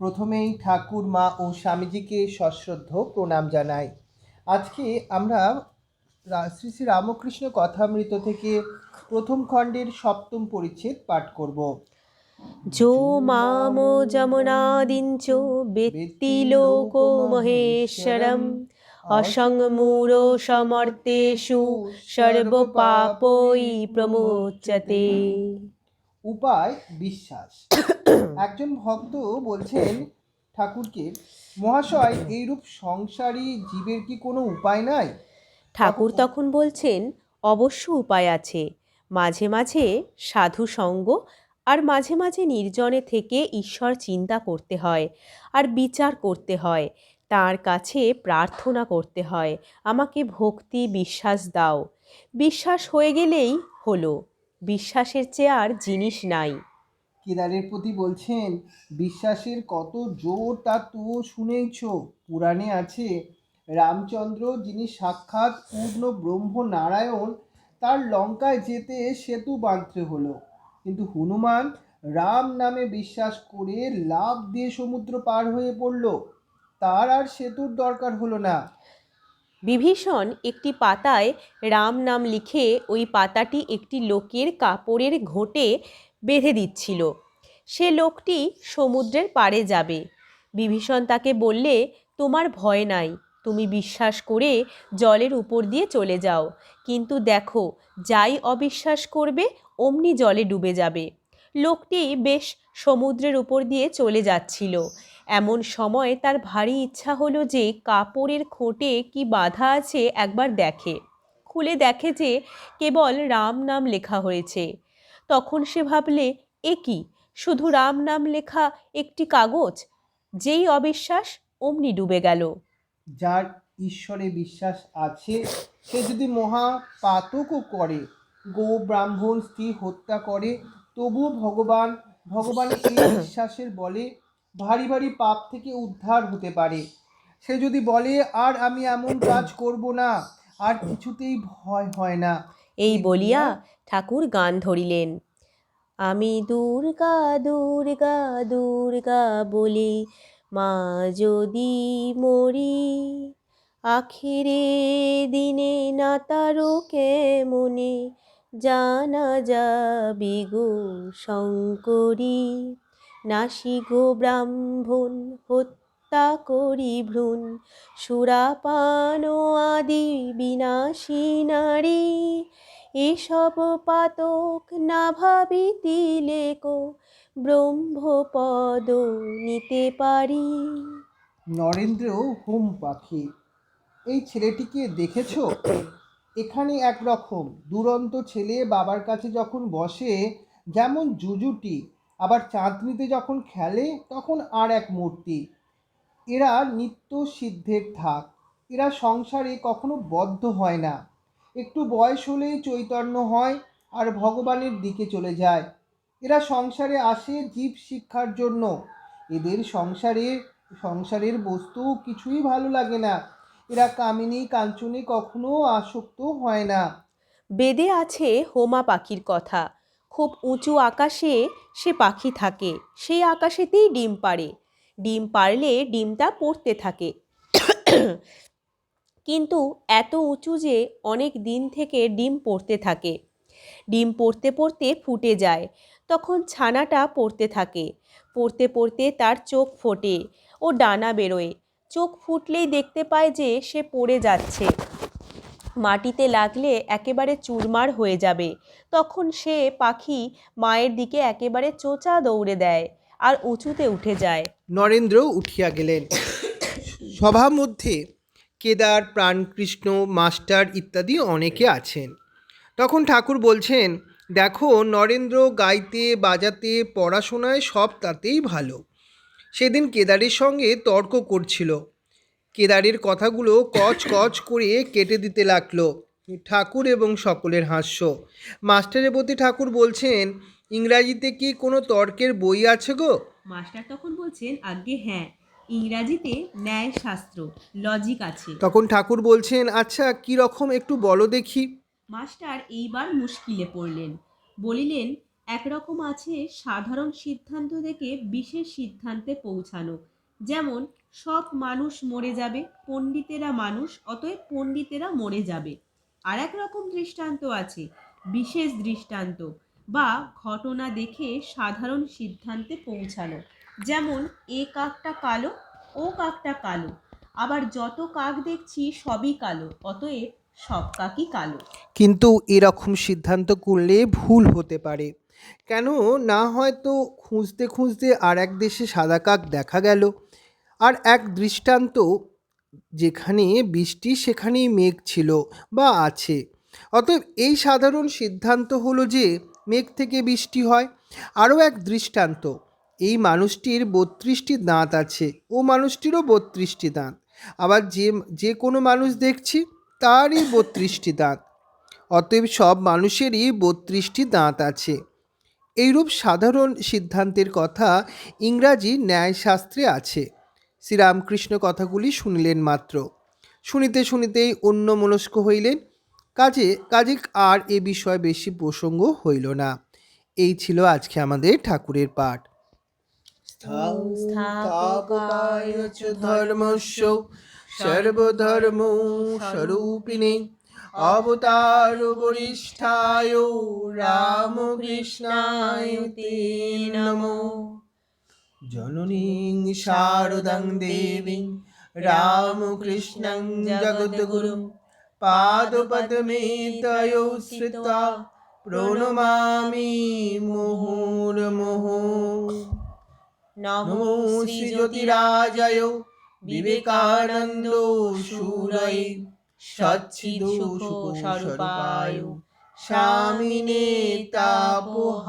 প্রথমেই ঠাকুর, মা ও স্বামীজিকে সশ্রদ্ধ প্রণাম জানাই। আজকে আমরা শ্রী শ্রী রামকৃষ্ণ কথামৃত থেকে প্রথম খণ্ডের সপ্তম পরিচ্ছেদ পাঠ করব। জো মাম যমনাদিঞ্চ বেত্তি লোক মহেশ্বরম। অসংমূর সমর্তেষু সর্বপাপই প্রমোচতে উপায় বিশ্বাস। একজন ভক্ত বলছেন, ঠাকুরকে, মহাশয়, এইরূপ সংসারী জীবের কি কোনো উপায় নাই? ঠাকুর তখন বলছেন, অবশ্য উপায় আছে। মাঝে মাঝে সাধু সঙ্গ আর মাঝে মাঝে নির্জনে থেকে ঈশ্বর চিন্তা করতে হয় আর বিচার করতে হয়। তার কাছে প্রার্থনা করতে হয়। আমাকে ভক্তি, বিশ্বাস দাও। বিশ্বাস হয়ে গেলেই হলো। বিশ্বাসের চেয়ে আর জিনিস নাই। কেদারের প্রতি বলছেন, বিশ্বাসের কত জোর তা তো শুনেইছ। পুরাণে আছে, রামচন্দ্র যিনি সাক্ষাৎ পূর্ণ ব্রহ্ম নারায়ণ, তার লঙ্কায় যেতে সেতু বাঁধতে হলো। কিন্তু হনুমান রাম নামে বিশ্বাস করে লাভ দিয়ে সমুদ্র পার হয়ে পড়ল। তার আর সেতুর দরকার হলো না। বিভীষণ একটি পাতায় রাম নাম লিখে ওই পাতাটি একটি লোকের কাপড়ের ঘোঁটে বেঁধে দিচ্ছিল। সে লোকটি সমুদ্রের পাড়ে যাবে। বিভীষণ তাকে বললে, তোমার ভয় নাই। তুমি বিশ্বাস করে জলের উপর দিয়ে চলে যাও। কিন্তু দেখো, যাই অবিশ্বাস করবে, অমনি জলে ডুবে যাবে। লোকটি বেশ সমুদ্রের উপর দিয়ে চলে যাচ্ছিল। এমন সময় তার ভারী ইচ্ছা হলো যে কাপড়ের খোঁটে কি বাধা আছে একবার দেখে। খুলে দেখে যে কেবল রাম নাম লেখা হয়েছে। তখন সে ভাবলে, এ কি? শুধু রাম নাম লেখা একটি কাগজ? যেই অবিশ্বাস অমনি ডুবে গেল। যার ঈশ্বরে বিশ্বাস আছে, সে যদি মহা পাতকও করে গো ব্রাহ্মণ স্ত্রী হত্যা করে, তবুও ভগবান, ভগবানের এই বিশ্বাসের বলে ভারী ভারী পাপ থেকে উদ্ধার হতে পারে। সে যদি বলে, আর আমি এমন কাজ করব না, আর কিছুতেই ভয় হয় না। এই বলিয়া ঠাকুর গান ধরিলেন। আমি দুর্গা দুর্গা দুর্গা বলি, মা যদি মরি, আখিরে দিনে না তারও কেমনে জানা যাবি গো শঙ্করী। নাসি গো ব্রাহ্মণ, হত্যা করি ভ্রূণ। সুরাপান আদি বিনাশী নারী, এসব পাতক না ভাবিতিলে কো ব্রহ্মপদ নিতে পারি। নরেন্দ্র হোম পাখি, এই ছেলেটিকে দেখেছ? এখানে একরকম, দুরন্ত ছেলে বাবার কাছে যখন বসে, যেমন জুজুটি আবার চাঁদনিতে যখন খেলে, তখন আর এক মূর্তি। এরা নিত্য সিদ্ধের থাক। এরা সংসারে কখনো বদ্ধ হয় না। একটু বয়স হলেই চৈতন্য হয় আর ভগবানের দিকে চলে যায়। এরা সংসারে আসে জীব শিক্ষার জন্য। এদের সংসারে, সংসারের বস্তু কিছুই ভালো লাগে না। এরা কামিনী, কাঞ্চনে কখনো আসক্ত হয় না। বেদে আছে হোমা পাখির কথা। খুব উঁচু আকাশে সে পাখি থাকে। সেই আকাশেতেই ডিম পাড়ে। ডিম পারলে ডিমটা পড়তে থাকে। কিন্তু এত উঁচু যে অনেক দিন থেকে ডিম পড়তে থাকে। ডিম পড়তে পড়তে ফুটে যায়। তখন ছানাটা পড়তে থাকে। পড়তে পড়তে তার চোখ ফোটে ও ডানা বেরোয়। চোখ ফুটলেই দেখতে পায় যে সে পড়ে যাচ্ছে। মাটিতে লাগলে একেবারে চুরমার হয়ে যাবে। তখন সে পাখি মায়ের দিকে একেবারে চোচা দৌড়ে দেয় আর উঁচুতে উঠে যায়। নরেন্দ্র উঠিয়া গেলেন। সভা মধ্যে কেদার, প্রাণকৃষ্ণ, মাস্টার ইত্যাদি অনেকে আছেন। তখন ঠাকুর বলছেন, দেখো, নরেন্দ্র গাইতে, বাজাতে, পড়াশোনায় সব তাতেই ভালো। সেদিন কেদারের সঙ্গে তর্ক করছিল। কেদারের কথাগুলো কচ কচ করে কেটে দিতে লাগল। ঠাকুর এবং সকলের হাস্য। মাস্টারের প্রতি ঠাকুর বলছেন ইংরাজিতে কি কোনো তর্কের বই আছে গো? মাস্টার তখন বলছেন আগে হ্যাঁ। ইংরাজিতে ন্যায় শাস্ত্র লজিক আছে। তখন ঠাকুর বলছেন আচ্ছা কি রকম একটু বলো দেখি। মাস্টার এইবার মুশকিলে পড়লেন। বলিলেন একরকম আছে সাধারণ সিদ্ধান্ত থেকে বিশেষ সিদ্ধান্তে পৌঁছানো। যেমন সব মানুষ মরে যাবে, পণ্ডিতেরা মানুষ, অতএব পণ্ডিতেরা মরে যাবে। আর এক রকম দৃষ্টান্ত আছে, বিশেষ দৃষ্টান্ত, বা ঘটনা দেখে সাধারণ সিদ্ধান্তে পৌঁছানো। যেমন, এ কাকটা কালো, ও কাকটা কালো, আবার যত কাক দেখছি সবই কালো, অতএব সব কাকই কালো। কিন্তু এরকম সিদ্ধান্ত করলে ভুল হতে পারে। কেন না হয়তো খুঁজতে খুঁজতে আর এক দেশে সাদা কাক দেখা গেল। আর এক দৃষ্টান্ত যেখানে বৃষ্টি, সেখানেই মেঘ ছিল বা আছে। অতএব এই সাধারণ সিদ্ধান্ত হলো যে মেঘ থেকে বৃষ্টি হয়। আরও এক দৃষ্টান্ত, এই মানুষটির বত্রিশটি দাঁত আছে। ও মানুষটিরও বত্রিশটি দাঁত। আবার যে যে কোনো মানুষ দেখছি তারই বত্রিশটি দাঁত। অতএব সব মানুষেরই বত্রিশটি দাঁত আছে। এইরূপ সাধারণ সিদ্ধান্তের কথা ইংরাজি ন্যায়শাস্ত্রে আছে। শ্রীরামকৃষ্ণ কথাগুলি শুনিলেন মাত্র। শুনিতে শুনিতেই অন্য মনস্ক হইলেন। কাজে কাজে আর এ বিষয়ে বেশি প্রসঙ্গ হইল না। এই ছিল আজকে আমাদের ঠাকুরের পাঠ। ধর্মস্য সর্বধর্ম স্বরূপিণে। অবতার বরিষ্ঠায় রামকৃষ্ণায় তে নমো। জননীং শারদাং দেবীং রামকৃষ্ণং জগদ্গুরুং পাদপদ্মে তয়ো শ্রিতা প্রণমামি মুহুর্মুহু। নমো শ্রীজ্যোতিরাজয় বিবেকানন্দ সুরয় সচ্ছিদুস্বরূপায় স্বামিনে তাপহারিণী।